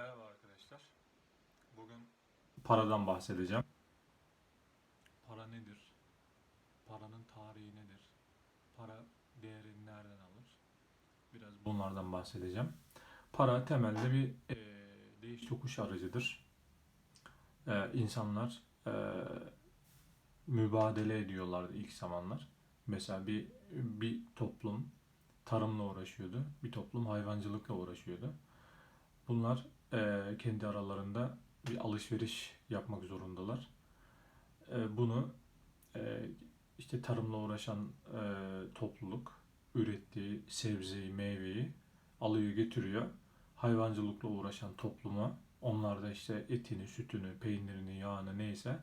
Merhaba arkadaşlar. Bugün paradan bahsedeceğim. Para nedir? Paranın tarihi nedir? Para değerini nereden alır? Biraz bunlardan bahsedeceğim. Para temelde bir e, değiş tokuş aracıdır. E, insanlar e, mübadele ediyorlardı ilk zamanlar. Mesela bir bir toplum tarımla uğraşıyordu. Bir toplum hayvancılıkla uğraşıyordu. Bunlar eee, kendi aralarında bir alışveriş yapmak zorundalar. Eee, bunu eee, işte tarımla uğraşan eee, topluluk ürettiği sebzeyi, meyveyi alıyor getiriyor. Hayvancılıkla uğraşan topluma onlar da işte etini, sütünü, peynirini, yağını neyse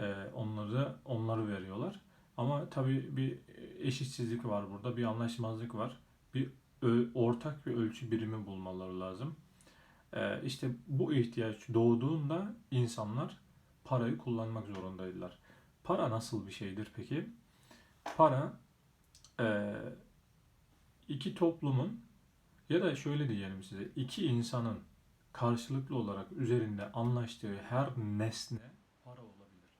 eee, onları onları veriyorlar. Ama tabii bir eşitsizlik var burada, bir anlaşmazlık var. Bir ortak bir ölçü birimi bulmaları lazım. Ee, işte bu ihtiyaç doğduğunda insanlar parayı kullanmak zorundaydılar. Para nasıl bir şeydir peki? Para e, iki toplumun ya da şöyle diyelim size iki insanın karşılıklı olarak üzerinde anlaştığı her nesne para olabilir.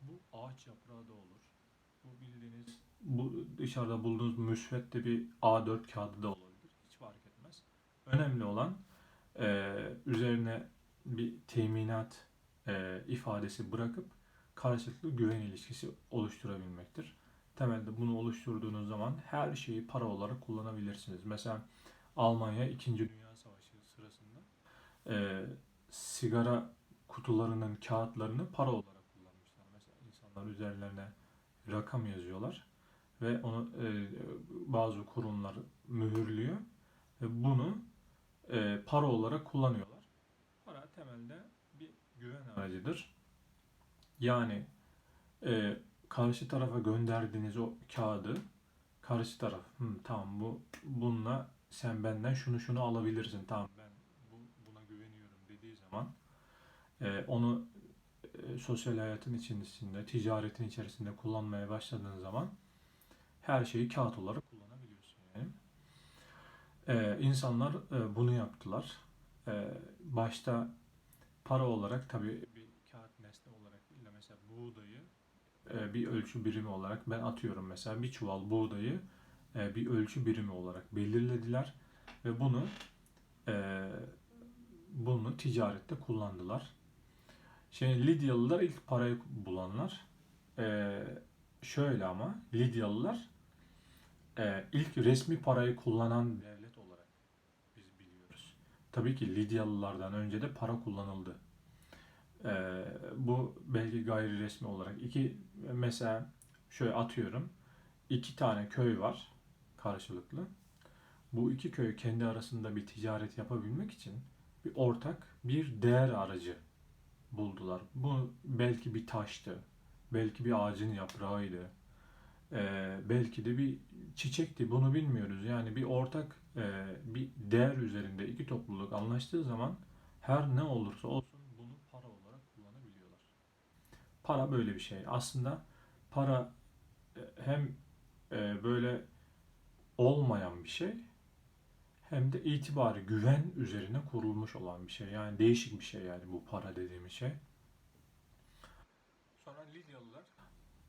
Bu ağaç yaprağı da olur. Bu bildiğiniz bu dışarıda bulduğunuz müsvedde bir A4 kağıdı da olabilir. Hiç fark etmez. Önemli olan e, üzerine bir teminat e, ifadesi bırakıp karşılıklı güven ilişkisi oluşturabilmektir. Temelde bunu oluşturduğunuz zaman her şeyi para olarak kullanabilirsiniz. Mesela Almanya 2. Dünya Savaşı sırasında e, sigara kutularının kağıtlarını para olarak kullanmışlar. Mesela insanlar üzerlerine rakam yazıyorlar ve onu e, bazı kurumlar mühürlüyor ve bunu e, para olarak kullanıyorlar. Para temelde bir güven aracıdır. Yani e, karşı tarafa gönderdiğiniz o kağıdı karşı taraf "Hı, tamam bu bununla sen benden şunu şunu alabilirsin tamam ben bu, buna güveniyorum dediği zaman e, onu e, sosyal hayatın içerisinde, ticaretin içerisinde kullanmaya başladığın zaman her şeyi kağıt olarak. Ee, insanlar e, bunu yaptılar. Ee, başta para olarak tabii bir kağıt nesne olarak mesela buğdayı e, bir ölçü birimi olarak ben atıyorum mesela bir çuval buğdayı e, bir ölçü birimi olarak belirlediler ve bunu e, bunu ticarette kullandılar. Şimdi Lidyalılar ilk parayı bulanlar. E, şöyle ama Lidyalılar e, ilk resmi parayı kullanan devlet olarak biz biliyoruz. Tabii ki Lidyalılardan önce de para kullanıldı. E, bu belki gayri resmi olarak. iki mesela şöyle atıyorum. iki tane köy var karşılıklı. Bu iki köy kendi arasında bir ticaret yapabilmek için bir ortak bir değer aracı buldular. Bu belki bir taştı, belki bir ağacın yaprağıydı, ee, belki de bir çiçekti. Bunu bilmiyoruz. Yani bir ortak bir değer üzerinde iki topluluk anlaştığı zaman her ne olursa olsun bunu para olarak kullanabiliyorlar. Para böyle bir şey. Aslında para e, hem e, böyle olmayan bir şey hem de itibarı güven üzerine kurulmuş olan bir şey. Yani değişik bir şey yani bu para dediğimiz şey. Sonra Lidyalılar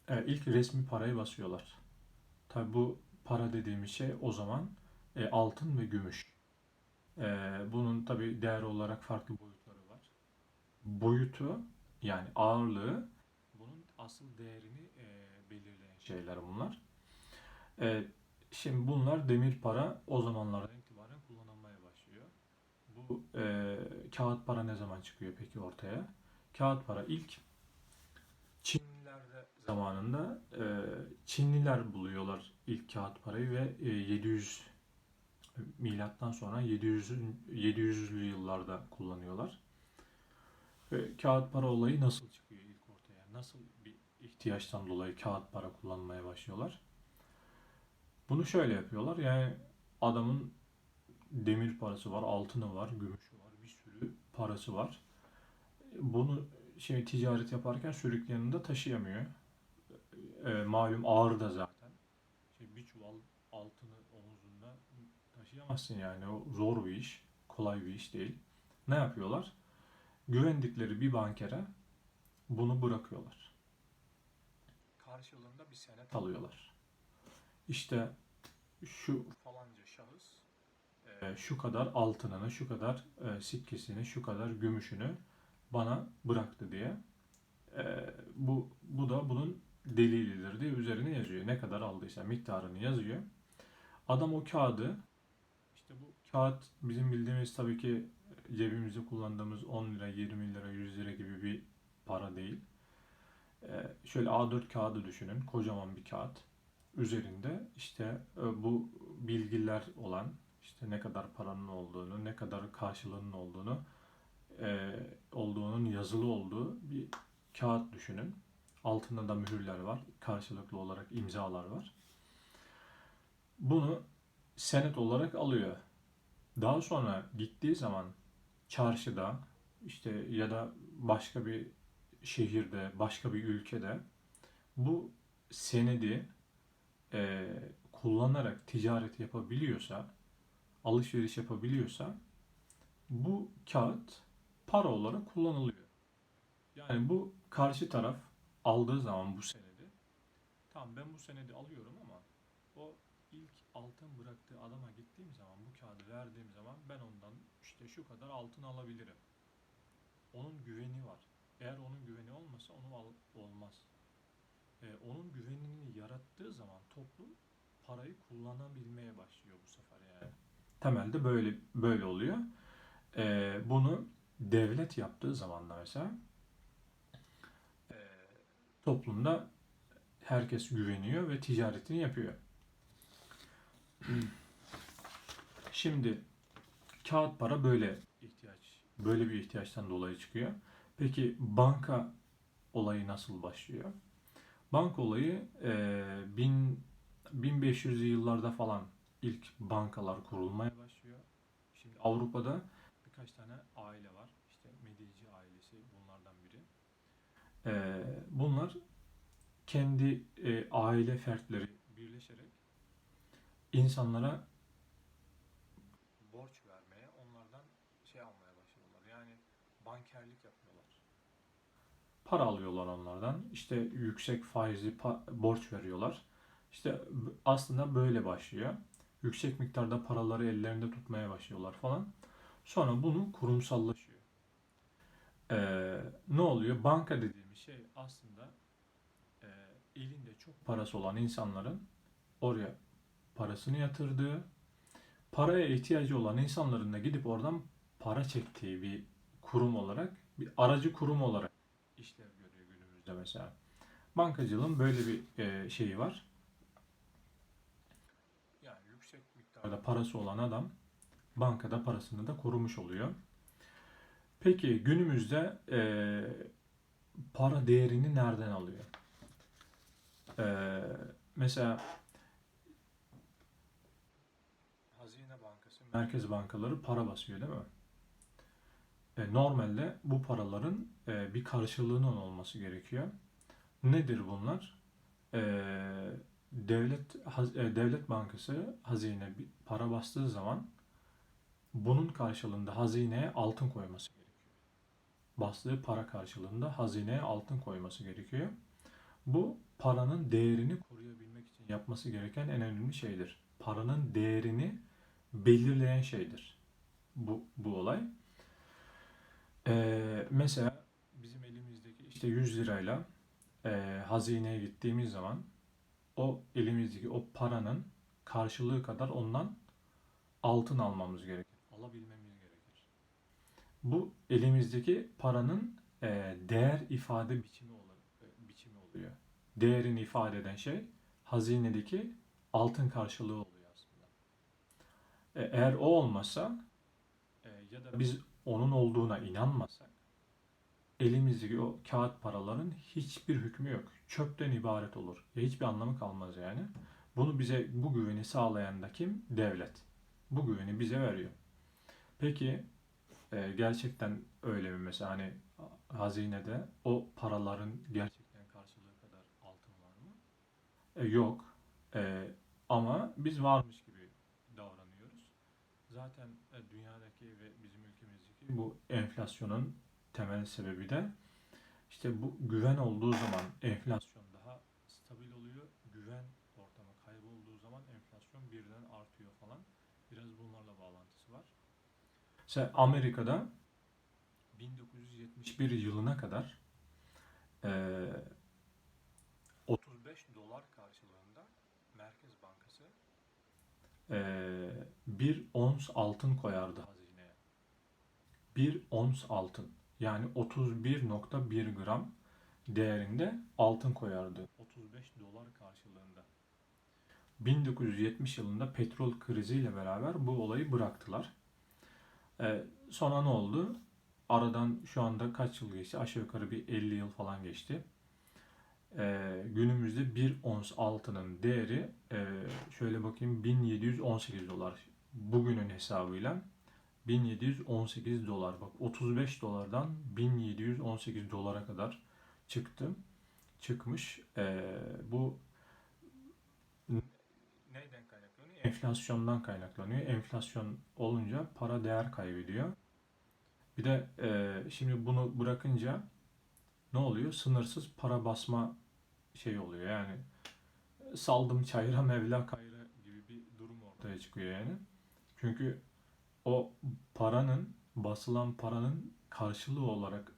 e, ilk resmi parayı basıyorlar. Tabi bu para dediğimiz şey o zaman e, altın ve gümüş. E, bunun tabi değer olarak farklı boyutları var. Boyutu yani ağırlığı bunun asıl değerini e, belirleyen şeyler bunlar. E, şimdi bunlar demir para o zamanlardan itibaren kullanılmaya başlıyor. Bu e, kağıt para ne zaman çıkıyor peki ortaya? Kağıt para ilk Çinlilerde zamanında e, Çinliler buluyorlar ilk kağıt parayı ve e, 700 milattan sonra 700 700'lü yıllarda kullanıyorlar. Ve kağıt para olayı nasıl çıkıyor ilk ortaya? Nasıl bir ihtiyaçtan dolayı kağıt para kullanmaya başlıyorlar? Bunu şöyle yapıyorlar. Yani adamın demir parası var, altını var, gümüşü var, bir sürü parası var. Bunu şey ticaret yaparken sürük yanında taşıyamıyor. E, malum ağır da zaten. Şey, bir çuval altını taşıyamazsın yani. O zor bir iş. Kolay bir iş değil. Ne yapıyorlar? Güvendikleri bir bankere bunu bırakıyorlar. Karşılığında bir senet alıyorlar. İşte şu falanca şahıs e, şu kadar altınını, şu kadar e, sikkesini, şu kadar gümüşünü bana bıraktı diye. E, bu bu da bunun delilidir diye üzerine yazıyor. Ne kadar aldıysa miktarını yazıyor. Adam o kağıdı kağıt bizim bildiğimiz tabii ki cebimizde kullandığımız 10 lira, 20 lira, 100 lira gibi bir para değil. E, şöyle A4 kağıdı düşünün. Kocaman bir kağıt. Üzerinde işte e, bu bilgiler olan işte ne kadar paranın olduğunu, ne kadar karşılığının olduğunu, e, olduğunun yazılı olduğu bir kağıt düşünün. Altında da mühürler var. Karşılıklı olarak imzalar var. Bunu senet olarak alıyor. Daha sonra gittiği zaman çarşıda işte ya da başka bir şehirde, başka bir ülkede bu senedi e, kullanarak ticaret yapabiliyorsa, alışveriş yapabiliyorsa bu kağıt para olarak kullanılıyor. Yani bu karşı taraf aldığı zaman bu senedi, tamam ben bu senedi alıyorum ama o ilk altın bıraktığı adama gittiğim zaman bu kağıdı verdiğim zaman ben ondan işte şu kadar altın alabilirim. Onun güveni var. Eğer onun güveni olmasa onu al, olmaz. Ee, onun güvenini yarattığı zaman toplum parayı kullanabilmeye başlıyor bu sefer yani. Temelde böyle böyle oluyor. Ee, bunu devlet yaptığı zaman da mesela e, toplumda herkes güveniyor ve ticaretini yapıyor. Şimdi kağıt para böyle ihtiyaç, böyle bir ihtiyaçtan dolayı çıkıyor. Peki banka olayı nasıl başlıyor? Banka olayı e, bin, 1500'lü yıllarda falan ilk bankalar kurulmaya başlıyor. Şimdi Avrupa'da birkaç tane aile var. İşte Medici ailesi bunlardan biri. E, bunlar kendi e, aile fertleri birleşerek insanlara borç vermeye, onlardan şey almaya başlıyorlar. Yani bankerlik yapıyorlar. Para alıyorlar onlardan. İşte yüksek faizli borç veriyorlar. İşte aslında böyle başlıyor. Yüksek miktarda paraları ellerinde tutmaya başlıyorlar falan. Sonra bunu kurumsallaşıyor. Ee, ne oluyor? Banka dediğimiz şey aslında e, elinde çok parası olan insanların oraya parasını yatırdığı, paraya ihtiyacı olan insanların da gidip oradan para çektiği bir kurum olarak, bir aracı kurum olarak işlev görüyor günümüzde mesela. Bankacılığın böyle bir e, şeyi var. Yani yüksek miktarda parası olan adam bankada parasını da korumuş oluyor. Peki günümüzde e, para değerini nereden alıyor? E, mesela Hazine Bankası, merkez bankaları para basıyor değil mi? E, normalde bu paraların e, bir karşılığının olması gerekiyor. Nedir bunlar? E, devlet haz- e, devlet bankası hazine para bastığı zaman bunun karşılığında hazineye altın koyması gerekiyor. Bastığı para karşılığında hazineye altın koyması gerekiyor. Bu paranın değerini koruyabilmek için yapması gereken en önemli şeydir. Paranın değerini belirleyen şeydir. Bu, bu olay. Ee, mesela bizim elimizdeki işte 100 lirayla e, hazineye gittiğimiz zaman o elimizdeki o paranın karşılığı kadar ondan altın almamız gerekir. Alabilmemiz gerekir. Bu elimizdeki paranın e, değer ifade biçimi, olarak, e, biçimi oluyor. Değerini ifade eden şey hazinedeki altın karşılığı oluyor eğer o olmasa e, ya da biz onun olduğuna inanmasak elimizdeki o kağıt paraların hiçbir hükmü yok. Çöpten ibaret olur. Ya hiçbir anlamı kalmaz yani. Bunu bize bu güveni sağlayan da kim? Devlet. Bu güveni bize veriyor. Peki e, gerçekten öyle mi mesela hani hazinede o paraların gerçekten karşılığı kadar altın var mı? E, yok. E, ama biz varmış. Zaten e, dünyadaki ve bizim ülkemizdeki Bu enflasyonun temel sebebi de işte bu güven olduğu zaman enflasyon daha stabil oluyor. Güven ortamı kaybolduğu zaman enflasyon birden artıyor falan. Biraz bunlarla bağlantısı var. Mesela Amerika'da 1971 yılına kadar eee 35 dolar karşılığında Merkez Bankası eee bir ons altın koyardı hazineye. Bir ons altın yani 31.1 gram değerinde altın koyardı. 35 dolar karşılığında. 1970 yılında petrol kriziyle beraber bu olayı bıraktılar. Ee, sonra ne oldu? Aradan şu anda kaç yıl geçti? Aşağı yukarı bir 50 yıl falan geçti. Ee, günümüzde bir ons altının değeri e, şöyle bakayım 1718 dolar. Bugünün hesabıyla 1718 dolar. Bak 35 dolardan 1718 dolara kadar çıktı. Çıkmış. Ee, bu neyden kaynaklanıyor? Enflasyondan kaynaklanıyor. Enflasyon olunca para değer kaybediyor. Bir de e, şimdi bunu bırakınca ne oluyor? Sınırsız para basma şey oluyor. Yani saldım çayıra mevla kayra gibi bir durum ortaya çıkıyor yani. Çünkü o paranın basılan paranın karşılığı olarak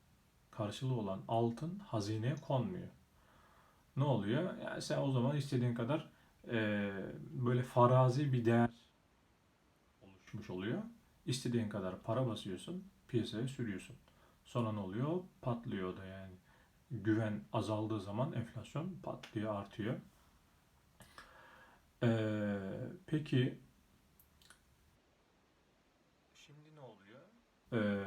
karşılığı olan altın hazineye konmuyor. Ne oluyor? Yani sen o zaman istediğin kadar e, böyle farazi bir değer oluşmuş oluyor. İstediğin kadar para basıyorsun, piyasaya sürüyorsun. Sonra ne oluyor? Patlıyor da yani. Güven azaldığı zaman enflasyon patlıyor, artıyor. Ee, peki şimdi ne oluyor? Ee,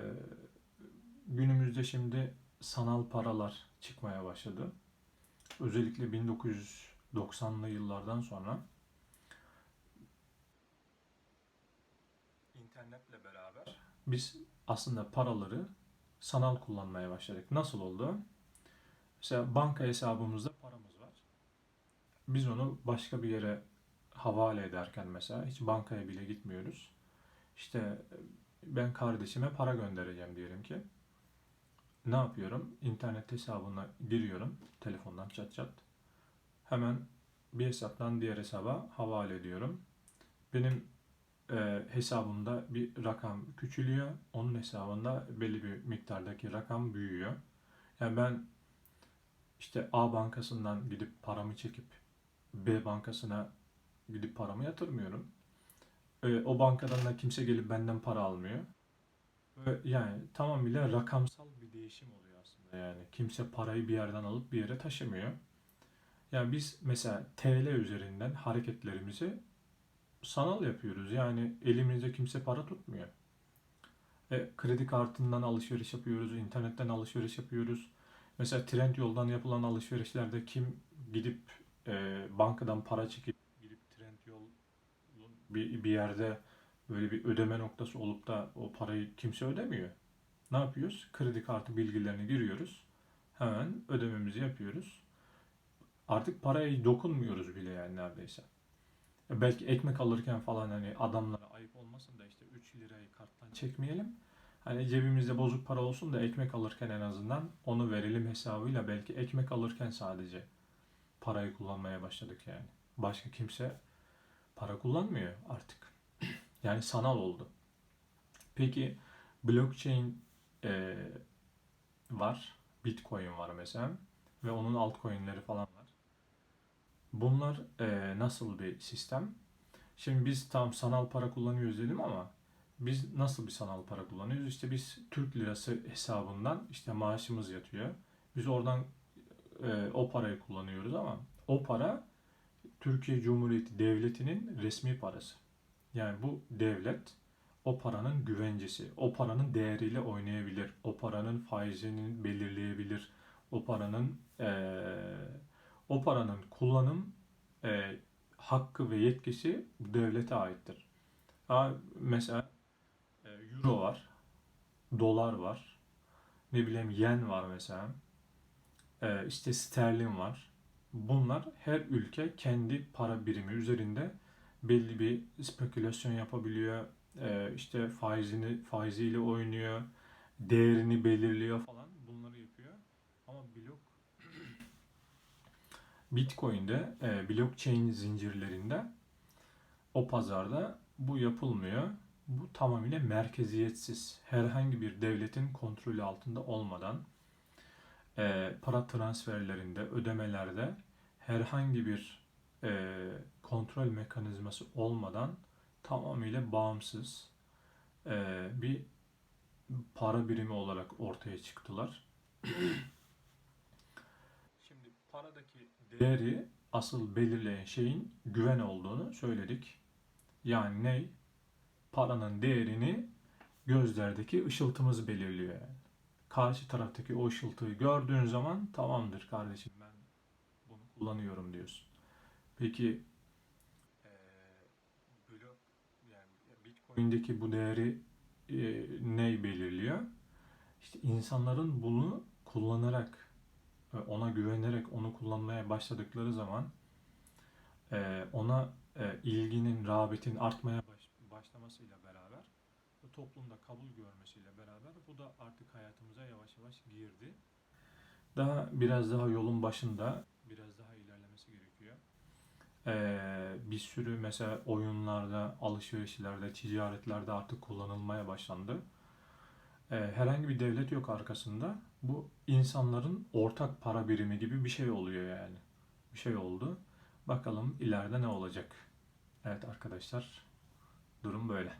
günümüzde şimdi sanal paralar çıkmaya başladı. Özellikle 1990'lı yıllardan sonra internetle beraber biz aslında paraları sanal kullanmaya başladık. Nasıl oldu? Mesela banka hesabımızda paramız var. Biz onu başka bir yere havale ederken mesela hiç bankaya bile gitmiyoruz. İşte ben kardeşime para göndereceğim diyelim ki. Ne yapıyorum? İnternet hesabına giriyorum. Telefondan çat çat. Hemen bir hesaptan diğer hesaba havale ediyorum. Benim e, hesabımda bir rakam küçülüyor. Onun hesabında belli bir miktardaki rakam büyüyor. Yani ben işte A bankasından gidip paramı çekip B bankasına gidip paramı yatırmıyorum. E, o bankadan da kimse gelip benden para almıyor. Ve yani tamamıyla rakamsal bir değişim oluyor aslında yani. Kimse parayı bir yerden alıp bir yere taşımıyor. Yani biz mesela TL üzerinden hareketlerimizi sanal yapıyoruz. Yani elimizde kimse para tutmuyor. E, kredi kartından alışveriş yapıyoruz, internetten alışveriş yapıyoruz. Mesela trend yoldan yapılan alışverişlerde kim gidip e, bankadan para çekip gidip trend yol bir, bir yerde böyle bir ödeme noktası olup da o parayı kimse ödemiyor. Ne yapıyoruz? Kredi kartı bilgilerini giriyoruz. Hemen ödememizi yapıyoruz. Artık paraya dokunmuyoruz bile yani neredeyse. Ya belki ekmek alırken falan hani adamlara ayıp olmasın da işte 3 lirayı karttan çekmeyelim. Hani cebimizde bozuk para olsun da ekmek alırken en azından onu verelim hesabıyla belki ekmek alırken sadece parayı kullanmaya başladık yani. Başka kimse para kullanmıyor artık. Yani sanal oldu. Peki blockchain e, var. Bitcoin var mesela. Ve onun altcoin'leri falan var. Bunlar e, nasıl bir sistem? Şimdi biz tam sanal para kullanıyoruz dedim ama biz nasıl bir sanal para kullanıyoruz? İşte biz Türk lirası hesabından işte maaşımız yatıyor. Biz oradan e, o parayı kullanıyoruz ama o para Türkiye Cumhuriyeti Devleti'nin resmi parası. Yani bu devlet o paranın güvencesi, o paranın değeriyle oynayabilir, o paranın faizini belirleyebilir, o paranın e, o paranın kullanım e, hakkı ve yetkisi devlete aittir. Ha, mesela euro var, dolar var, ne bileyim yen var mesela, e, işte sterlin var. Bunlar her ülke kendi para birimi üzerinde belli bir spekülasyon yapabiliyor, e, işte faizini faiziyle oynuyor, değerini belirliyor falan bunları yapıyor. Ama blok Bitcoin'de e, blockchain zincirlerinde o pazarda bu yapılmıyor. Bu tamamıyla merkeziyetsiz. Herhangi bir devletin kontrolü altında olmadan e, para transferlerinde, ödemelerde herhangi bir e, kontrol mekanizması olmadan tamamıyla bağımsız e, bir para birimi olarak ortaya çıktılar. Şimdi paradaki değeri asıl belirleyen şeyin güven olduğunu söyledik. Yani ne? Paranın değerini gözlerdeki ışıltımız belirliyor yani. Karşı taraftaki o ışıltıyı gördüğün zaman tamamdır kardeşim ben bunu kullanıyorum diyorsun. Peki Bitcoin'deki bu değeri eee, ne belirliyor? İşte insanların bunu kullanarak ve ona güvenerek onu kullanmaya başladıkları zaman ona ilginin, rağbetin artmaya başlamasıyla beraber toplumda kabul görmesiyle beraber bu da artık hayatımıza yavaş yavaş girdi. Daha biraz daha yolun başında biraz daha ilerlemesi gerekiyor. Eee, bir sürü mesela oyunlarda, alışverişlerde, ticaretlerde artık kullanılmaya başlandı. Eee, herhangi bir devlet yok arkasında. Bu insanların ortak para birimi gibi bir şey oluyor yani. Bir şey oldu. Bakalım ileride ne olacak? Evet arkadaşlar, durum böyle.